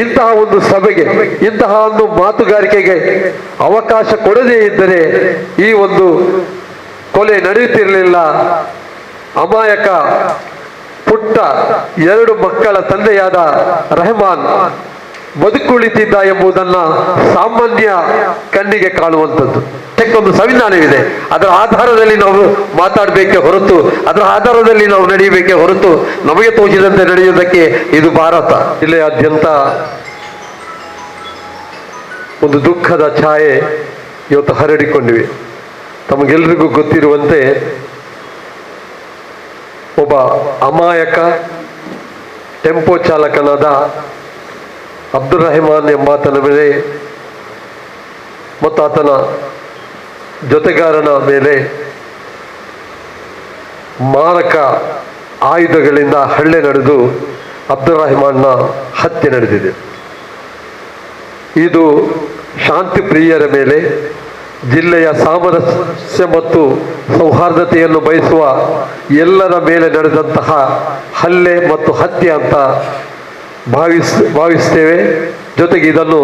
ಇಂತಹ ಒಂದು ಸಭೆಗೆ, ಇಂತಹ ಒಂದು ಮಾತುಗಾರಿಕೆಗೆ ಅವಕಾಶ ಕೊಡದೇ ಇದ್ದರೆ ಈ ಒಂದು ಕೊಲೆ ನಡೆಯುತ್ತಿರಲಿಲ್ಲ. ಅಮಾಯಕ ಪುಟ್ಟ ಎರಡು ಮಕ್ಕಳ ತಂದೆಯಾದ ರೆಹಮಾನ್ ಬದುಕುಳಿತಿದ್ದ ಎಂಬುದನ್ನ ಸಾಮಾನ್ಯ ಕಣ್ಣಿಗೆ ಕಾಣುವಂಥದ್ದು. ಒಂದು ಸಂವಿಧಾನವಿದೆ. ಅದರ ಆಧಾರದಲ್ಲಿ ನಾವು ಮಾತಾಡಬೇಕೆ ಹೊರತು, ಅದರ ಆಧಾರದಲ್ಲಿ ನಾವು ನಡೆಯಬೇಕೆ ಹೊರತು ನಮಗೆ ತೋಚಿದಂತೆ ನಡೆಯುವುದಕ್ಕೆ ಇದು ಭಾರತ. ಜಿಲ್ಲೆಯಾದ್ಯಂತ ಒಂದು ದುಃಖದ ಛಾಯೆ ಇವತ್ತು ಹರಡಿಕೊಂಡಿವೆ. ತಮಗೆಲ್ರಿಗೂ ಗೊತ್ತಿರುವಂತೆ ಒಬ್ಬ ಅಮಾಯಕ, ಟೆಂಪೋ ಚಾಲಕನಾದ ಅಬ್ದುಲ್ ರಹಮಾನ್ ಎಂಬಾತನ ಮೇಲೆ ಮತ್ತು ಆತನ ಜೊತೆಗಾರನ ಮೇಲೆ ಮಾರಕ ಆಯುಧಗಳಿಂದ ಹಳ್ಳೆ ನಡೆದು ಅಬ್ದುಲ್ ರೆಹಮಾನ್ನ ಹತ್ಯೆ ನಡೆದಿದೆ. ಇದು ಶಾಂತಿ ಪ್ರಿಯರ ಮೇಲೆ ಜಿಲ್ಲೆಯ ಸಾಮರಸ್ಯ ಮತ್ತು ಸೌಹಾರ್ದತೆಯನ್ನು ಬಯಸುವ ಎಲ್ಲರ ಮೇಲೆ ನಡೆದಂತಹ ಹಲ್ಲೆ ಮತ್ತು ಹತ್ಯೆ ಅಂತ ಭಾವಿಸ್, ಭಾವಿಸ್ತೇವೆ. ಜೊತೆಗೆ ಇದನ್ನು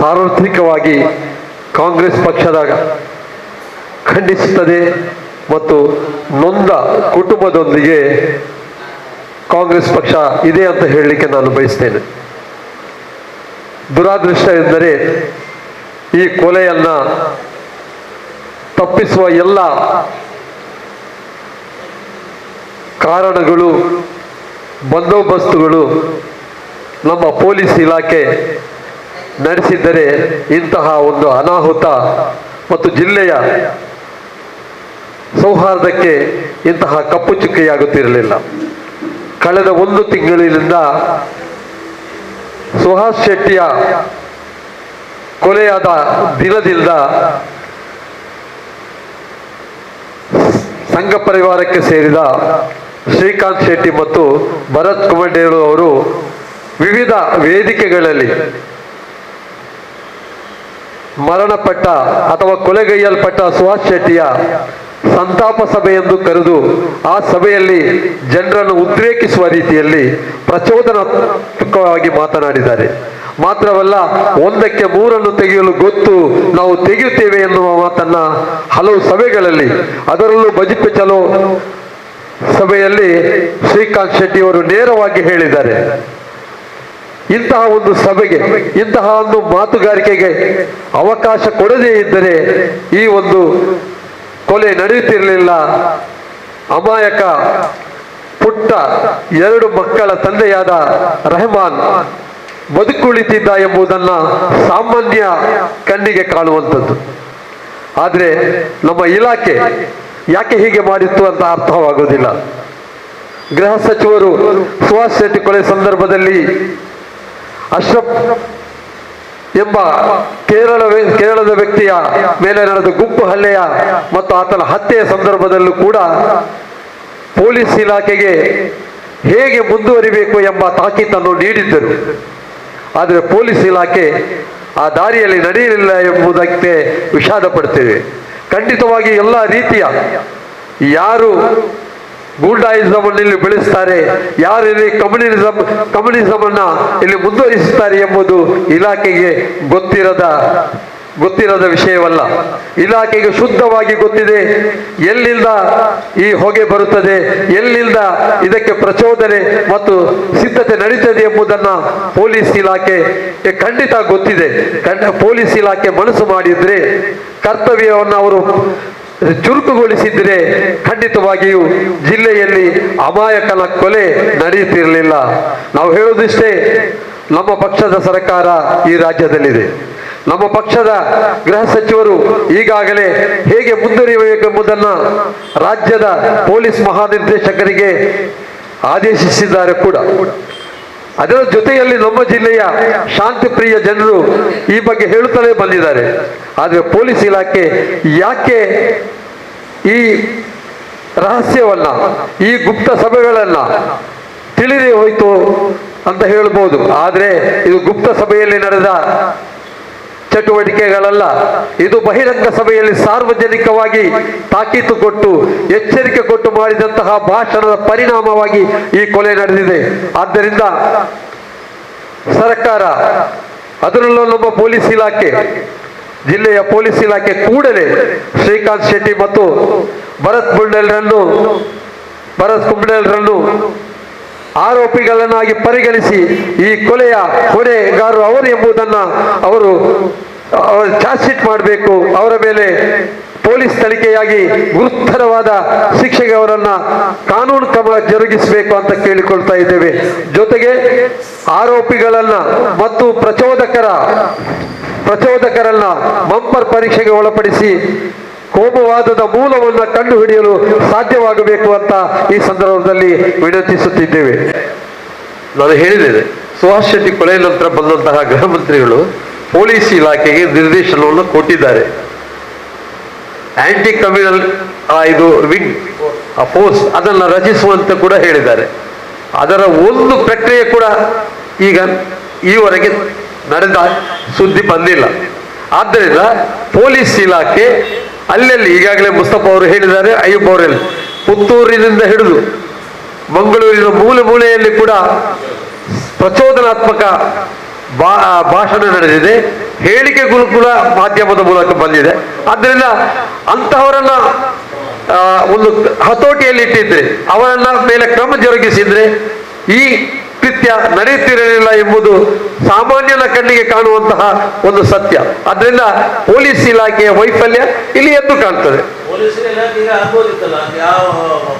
ಸಾರ್ವತ್ರಿಕವಾಗಿ ಕಾಂಗ್ರೆಸ್ ಪಕ್ಷದ ಖಂಡಿಸುತ್ತದೆ ಮತ್ತು ನೊಂದ ಕುಟುಂಬದೊಂದಿಗೆ ಕಾಂಗ್ರೆಸ್ ಪಕ್ಷ ಇದೆ ಅಂತ ಹೇಳಲಿಕ್ಕೆ ನಾನು ಬಯಸ್ತೇನೆ. ದುರಾದೃಷ್ಟ ಎಂದರೆ ಈ ಕೊಲೆಯನ್ನು ತಪ್ಪಿಸುವ ಎಲ್ಲ ಕಾರಣಗಳು, ಬಂದೋಬಸ್ತುಗಳು ನಮ್ಮ ಪೊಲೀಸ್ ಇಲಾಖೆ ನಡೆಸಿದ್ದರೆ ಇಂತಹ ಒಂದು ಅನಾಹುತ ಮತ್ತು ಜಿಲ್ಲೆಯ ಸೌಹಾರ್ದಕ್ಕೆ ಇಂತಹ ಕಪ್ಪು ಚುಕ್ಕೆಯಾಗುತ್ತಿರಲಿಲ್ಲ. ಕಳೆದ ಒಂದು ತಿಂಗಳಿನಿಂದ ಸುಹಾಸ್ ಶೆಟ್ಟಿಯ ಕೊಲೆಯಾದ ದಿನದಿಂದ ಸಂಘ ಪರಿವಾರಕ್ಕೆ ಸೇರಿದ ಶ್ರೀಕಾಂತ್ ಶೆಟ್ಟಿ ಮತ್ತು ಭರತ್ ಕುಮಂಡೇರು ಅವರು ವಿವಿಧ ವೇದಿಕೆಗಳಲ್ಲಿ ಮರಣಪಟ್ಟ ಅಥವಾ ಕೊಲೆಗೈಯಲ್ಪಟ್ಟ ಸುಹಾಸ್ ಶೆಟ್ಟಿಯ ಸಂತಾಪ ಸಭೆ ಎಂದು ಕರೆದು ಆ ಸಭೆಯಲ್ಲಿ ಜನರನ್ನು ಉದ್ರೇಕಿಸುವ ರೀತಿಯಲ್ಲಿ ಪ್ರಚೋದನಾತ್ಮಕವಾಗಿ ಮಾತನಾಡಿದ್ದಾರೆ. ಮಾತ್ರವಲ್ಲ, ಒಂದಕ್ಕೆ ಮೂರನ್ನು ತೆಗೆಯಲು ಗೊತ್ತು ನಾವು ತೆಗೆಯುತ್ತೇವೆ ಎನ್ನುವ ಮಾತನ್ನ ಹಲವು ಸಭೆಗಳಲ್ಲಿ, ಅದರಲ್ಲೂ ಬಜೆಟ್ ಚಲೋ ಸಭೆಯಲ್ಲಿ ಶ್ರೀಕಾಂತ್ ಶೆಟ್ಟಿ ಅವರು ನೇರವಾಗಿ ಹೇಳಿದ್ದಾರೆ. ಇಂತಹ ಒಂದು ಸಭೆಗೆ, ಇಂತಹ ಒಂದು ಮಾತುಗಾರಿಕೆಗೆ ಅವಕಾಶ ಕೊಡದೇ ಇದ್ದರೆ ಈ ಒಂದು ಕೊಲೆ ನಡೆಯುತ್ತಿರಲಿಲ್ಲ. ಅಮಾಯಕ ಪುಟ್ಟ ಎರಡು ಮಕ್ಕಳ ತಂದೆಯಾದ ರೆಹಮಾನ್ ಬದುಕುಳಿತಿದ್ದ ಎಂಬುದನ್ನ ಸಾಮಾನ್ಯ ಕಣ್ಣಿಗೆ ಕಾಣುವಂಥದ್ದು. ಆದರೆ ನಮ್ಮ ಇಲಾಖೆ ಯಾಕೆ ಹೀಗೆ ಮಾಡಿತ್ತು ಅಂತ ಅರ್ಥವಾಗುವುದಿಲ್ಲ. ಗೃಹ ಸಚಿವರು ಸುಹಾಸ್ ಶೆಟ್ಟಿ ಕೊಲೆ ಸಂದರ್ಭದಲ್ಲಿ ಅಶ್ರಫ್ ಎಂಬ ಕೇರಳ ಕೇರಳದ ವ್ಯಕ್ತಿಯ ಮೇಲೆ ನಡೆದ ಗುಂಪು ಹಲ್ಲೆಯ ಮತ್ತು ಆತನ ಹತ್ಯೆಯ ಸಂದರ್ಭದಲ್ಲೂ ಕೂಡ ಪೊಲೀಸ್ ಇಲಾಖೆಗೆ ಹೇಗೆ ಮುಂದುವರಿಬೇಕು ಎಂಬ ತಾಕೀತನ್ನು ನೀಡಿದ್ದರು. ಆದರೆ ಪೊಲೀಸ್ ಇಲಾಖೆ ಆ ದಾರಿಯಲ್ಲಿ ನಡೆಯಲಿಲ್ಲ ಎಂಬುದಕ್ಕೆ ವಿಷಾದ ಪಡ್ತೇವೆ ಖಂಡಿತವಾಗಿ ಎಲ್ಲ ರೀತಿಯ ಯಾರು ಗೂಂಡಾಯಿಸಮ್ ಇಲ್ಲಿ ಬೆಳೆಸ್ತಾರೆ. ಯಾರು ಇಲ್ಲಿ ಕಮ್ಯುನಿಸಮ್ ಕಮ್ಯುನಿಸಮ್ ಅನ್ನ ಇಲ್ಲಿ ಮುಂದುವರಿಸುತ್ತಾರೆ ಎಂಬುದು ಇಲಾಖೆಗೆ ಗೊತ್ತಿರದ ಗೊತ್ತಿರದ ವಿಷಯವಲ್ಲ. ಇಲಾಖೆಗೆ ಶುದ್ಧವಾಗಿ ಗೊತ್ತಿದೆ. ಎಲ್ಲಿಂದ ಈ ಹೊಗೆ ಬರುತ್ತದೆ, ಎಲ್ಲಿಂದ ಇದಕ್ಕೆ ಪ್ರಚೋದನೆ ಮತ್ತು ಸಿದ್ಧತೆ ನಡೀತದೆ ಎಂಬುದನ್ನ ಪೊಲೀಸ್ ಇಲಾಖೆ ಖಂಡಿತ ಗೊತ್ತಿದೆ. ಖಂಡ, ಪೊಲೀಸ್ ಇಲಾಖೆ ಮನಸ್ಸು ಮಾಡಿದ್ರೆ ಕರ್ತವ್ಯವನ್ನು ಅವರು ಚುರುಕುಗೊಳಿಸಿದ್ರೆ ಖಂಡಿತವಾಗಿಯೂ ಜಿಲ್ಲೆಯಲ್ಲಿ ಅಮಾಯಕನ ಕೊಲೆ ನಡೆಯುತ್ತಿರಲಿಲ್ಲ. ನಾವು ಹೇಳೋದಿಷ್ಟೇ ನಮ್ಮ ಪಕ್ಷದ ಸರ್ಕಾರ ಈ ರಾಜ್ಯದಲ್ಲಿದೆ. ನಮ್ಮ ಪಕ್ಷದ ಗೃಹ ಸಚಿವರು ಈಗಾಗಲೇ ಹೇಗೆ ಮುಂದುವರಿಯಬೇಕೆಂಬುದನ್ನು ರಾಜ್ಯದ ಪೊಲೀಸ್ ಮಹಾನಿರ್ದೇಶಕರಿಗೆ ಆದೇಶಿಸಿದ್ದಾರೆ ಕೂಡ. ಅದರ ಜೊತೆಯಲ್ಲಿ ನಮ್ಮ ಜಿಲ್ಲೆಯ ಶಾಂತಿ ಪ್ರಿಯ ಜನರು ಈ ಬಗ್ಗೆ ಹೇಳುತ್ತಲೇ ಬಂದಿದ್ದಾರೆ. ಆದರೆ ಪೊಲೀಸ್ ಇಲಾಖೆ ಯಾಕೆ ಈ ರಹಸ್ಯವನ್ನ, ಈ ಗುಪ್ತ ಸಭೆಗಳನ್ನ ತಿಳಿದೇ ಹೋಯ್ತು ಅಂತ ಹೇಳ್ಬೋದು. ಆದರೆ ಇದು ಗುಪ್ತ ಸಭೆಯಲ್ಲಿ ನಡೆದ ಚಟುವಟಿಕೆಗಳಲ್ಲ. ಇದು ಬಹಿರಂಗ ಸಭೆಯಲ್ಲಿ ಸಾರ್ವಜನಿಕವಾಗಿ ತಾಕೀತು ಕೊಟ್ಟು, ಎಚ್ಚರಿಕೆ ಕೊಟ್ಟು ಮಾಡಿದಂತಹ ಭಾಷಣದ ಪರಿಣಾಮವಾಗಿ ಈ ಕೊಲೆ ನಡೆದಿದೆ. ಆದ್ದರಿಂದ ಸರ್ಕಾರ ಅದರಲ್ಲೂ ನಮ್ಮ ಪೊಲೀಸ್ ಇಲಾಖೆ, ಜಿಲ್ಲೆಯ ಪೊಲೀಸ್ ಇಲಾಖೆ ಕೂಡಲೇ ಶ್ರೀಕಾಂತ್ ಶೆಟ್ಟಿ ಮತ್ತು ಭರತ್ ಬುಂಡಲ್ರನ್ನು ಭರತ್ ಕುಂಬಳರನ್ನು ಆರೋಪಿಗಳನ್ನಾಗಿ ಪರಿಗಣಿಸಿ ಈ ಕೊಲೆಯ ಹೊಣೆಗಾರರು ಅವರು ಎಂಬುದನ್ನು ಅವರು ಚಾರ್ಜ್ ಶೀಟ್ ಮಾಡಬೇಕು. ಅವರ ಮೇಲೆ ಪೊಲೀಸ್ ತನಿಖೆಯಾಗಿ ಗುರುತರವಾದ ಶಿಕ್ಷೆಗೆ ಅವರನ್ನ ಕಾನೂನು ಕ್ರಮ ಜರುಗಿಸಬೇಕು ಅಂತ ಕೇಳಿಕೊಳ್ತಾ ಇದ್ದೇವೆ. ಜೊತೆಗೆ ಆರೋಪಿಗಳನ್ನ ಮತ್ತು ಪ್ರಚೋದಕರ, ಪ್ರಚೋದಕರನ್ನ ಬಂಪರ್ ಪರೀಕ್ಷೆಗೆ ಒಳಪಡಿಸಿ ಕೋಮುವಾದದ ಮೂಲವನ್ನು ಕಂಡುಹಿಡಿಯಲು ಸಾಧ್ಯವಾಗಬೇಕು ಅಂತ ಈ ಸಂದರ್ಭದಲ್ಲಿ ವಿನಂತಿಸುತ್ತಿದ್ದೇವೆ. ನಾನು ಹೇಳಿದ್ದೇನೆ ಸುಭಾಷ್ ಶೆಟ್ಟಿ ಕೊಲೆ ನಂತರ ಬಂದಂತಹ ಗೃಹ ಮಂತ್ರಿಗಳು ಪೊಲೀಸ್ ಇಲಾಖೆಗೆ ನಿರ್ದೇಶನವನ್ನು ಕೊಟ್ಟಿದ್ದಾರೆ. ಆಂಟಿ ಕಮ್ಯುನಲ್ ಇದು ವಿಂಗ್ ಫೋರ್ಸ್ ಅದನ್ನು ರಚಿಸುವಂತೆ ಕೂಡ ಹೇಳಿದ್ದಾರೆ. ಅದರ ಒಂದು ಪ್ರಕ್ರಿಯೆ ಕೂಡ ಈಗ ಈವರೆಗೆ ನಡೆದ ಸುದ್ದಿ ಬಂದಿಲ್ಲ. ಆದ್ದರಿಂದ ಪೊಲೀಸ್ ಇಲಾಖೆ ಅಲ್ಲಲ್ಲಿ ಈಗಾಗಲೇ ಮುಸ್ತಫಾ ಅವರು ಹೇಳಿದ್ದಾರೆ, ಅಯ್ಯಪ್ಪ ಅವರಲ್ಲಿ ಪುತ್ತೂರಿನಿಂದ ಹಿಡಿದು ಮಂಗಳೂರಿನ ಮೂಲೆ ಮೂಲೆಯಲ್ಲಿ ಕೂಡ ಪ್ರಚೋದನಾತ್ಮಕ ಭಾಷಣ ನಡೆದಿದೆ. ಹೇಳಿಕೆ ಕೂಡ ಮಾಧ್ಯಮದ ಮೂಲಕ ಬಂದಿದೆ. ಆದ್ದರಿಂದ ಅಂತಹವರನ್ನ ಒಂದು ಹತೋಟಿಯಲ್ಲಿ ಇಟ್ಟಿದ್ರೆ, ಅವರನ್ನ ಮೇಲೆ ಕ್ರಮ ಜರುಗಿಸಿದ್ರೆ ಈ ಕೃತ್ಯ ನಡೆಯುತ್ತಿರಲಿಲ್ಲ ಎಂಬುದು ಸಾಮಾನ್ಯನ ಕಣ್ಣಿಗೆ ಕಾಣುವಂತಹ ಒಂದು ಸತ್ಯ. ಅದರಿಂದ ಪೊಲೀಸ್ ಇಲಾಖೆಯ ವೈಫಲ್ಯ ಇಲ್ಲಿ ಎದ್ದು ಕಾಣ್ತದೆ.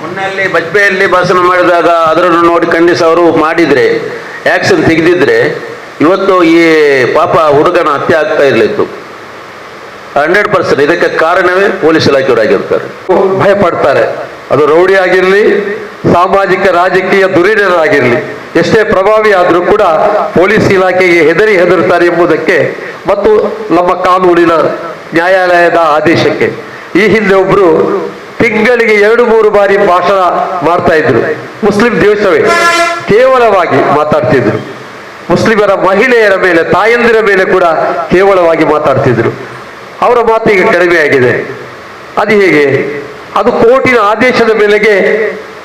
ಮೊನ್ನೆಯಲ್ಲಿ ಬಜ್ಪೆಯಲ್ಲಿ ಭಾಷಣ ಮಾಡಿದಾಗ ಅದರನ್ನು ನೋಡಿ ಖಂಡಿಸಿ ಅವರು ಮಾಡಿದ್ರೆ ಆಕ್ಷನ್ ತೆಗೆದಿದ್ರೆ ಇವತ್ತು ಈ ಪಾಪ ಹುಡುಗನ ಹತ್ಯೆ ಆಗ್ತಾ ಇರಲಿತ್ತು. ಹಂಡ್ರೆಡ್ ಪರ್ಸೆಂಟ್ ಇದಕ್ಕೆ ಕಾರಣವೇ ಪೊಲೀಸ್ ಇಲಾಖೆಯವರಾಗಿರ್ತಾರೆ. ಭಯ ಪಡ್ತಾರೆ ಅದು ರೌಡಿ ಆಗಿರಲಿ ಸಾಮಾಜಿಕ ರಾಜಕೀಯ ಧುರೀಣರಾಗಿರಲಿ ಎಷ್ಟೇ ಪ್ರಭಾವಿ ಆದರೂ ಕೂಡ ಪೊಲೀಸ್ ಇಲಾಖೆಗೆ ಹೆದರಿ ಹೆದರುತ್ತಾರೆ ಎಂಬುದಕ್ಕೆ ಮತ್ತು ನಮ್ಮ ಕಾನೂನಿನ ನ್ಯಾಯಾಲಯದ ಆದೇಶಕ್ಕೆ. ಈ ಹಿಂದೆ ಒಬ್ರು ತಿಂಗಳಿಗೆ ಎರಡು, ಮೂರು ಬಾರಿ ಭಾಷಣ ಮಾಡ್ತಾ ಇದ್ರು. ಮುಸ್ಲಿಂ ದೇಶವೇ ಕೇವಲವಾಗಿ ಮಾತಾಡ್ತಿದ್ರು. ಮುಸ್ಲಿಮರ ಮಹಿಳೆಯರ ಮೇಲೆ, ತಾಯಂದಿರ ಮೇಲೆ ಕೂಡ ಕೇವಲವಾಗಿ ಮಾತಾಡ್ತಿದ್ರು. ಅವರ ಮಾತಿಗೆ ಕಡಿಮೆ ಆಗಿದೆ. ಅದು ಹೇಗೆ? ಅದು ಕೋರ್ಟಿನ ಆದೇಶದ ಮೇಲೆಗೆ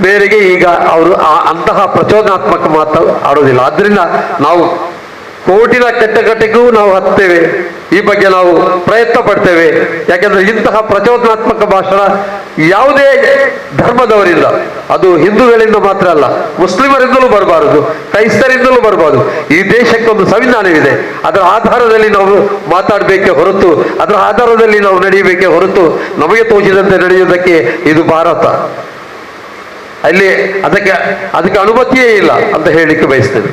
ಮೇರೆಗೆ ಈಗ ಅವರು ಅಂತಹ ಪ್ರಚೋದನಾತ್ಮಕ ಮಾತು ಆಡೋದಿಲ್ಲ. ಆದ್ರಿಂದ ನಾವು ಕೋರ್ಟಿನ ಕಟ್ಟೆಕಟ್ಟೆಗೂ ನಾವು ಹತ್ತೇವೆ ಈ ಬಗ್ಗೆ ನಾವು ಪ್ರಯತ್ನ ಪಡ್ತೇವೆ. ಯಾಕಂದ್ರೆ ಇಂತಹ ಪ್ರಚೋದನಾತ್ಮಕ ಭಾಷಣ ಯಾವುದೇ ಧರ್ಮದವರಿಂದ, ಅದು ಹಿಂದೂಗಳಿಂದ ಮಾತ್ರ ಅಲ್ಲ, ಮುಸ್ಲಿಮರಿಂದಲೂ ಬರಬಾರದು, ಕ್ರೈಸ್ತರಿಂದಲೂ ಬರಬಾರದು. ಈ ದೇಶಕ್ಕೊಂದು ಸಂವಿಧಾನವಿದೆ. ಅದರ ಆಧಾರದಲ್ಲಿ ನಾವು ಮಾತಾಡಬೇಕೆ ಹೊರತು, ಅದರ ಆಧಾರದಲ್ಲಿ ನಾವು ನಡೆಯಬೇಕೆ ಹೊರತು ನಮಗೆ ತೋಚಿದಂತೆ ನಡೆಯುವುದಕ್ಕೆ ಇದು ಭಾರತ. ಅಲ್ಲಿ ಅದಕ್ಕೆ ಅದಕ್ಕೆ ಅನುಮತಿಯೇ ಇಲ್ಲ ಅಂತ ಹೇಳಲಿಕ್ಕೆ ಬಯಸ್ತೇವೆ.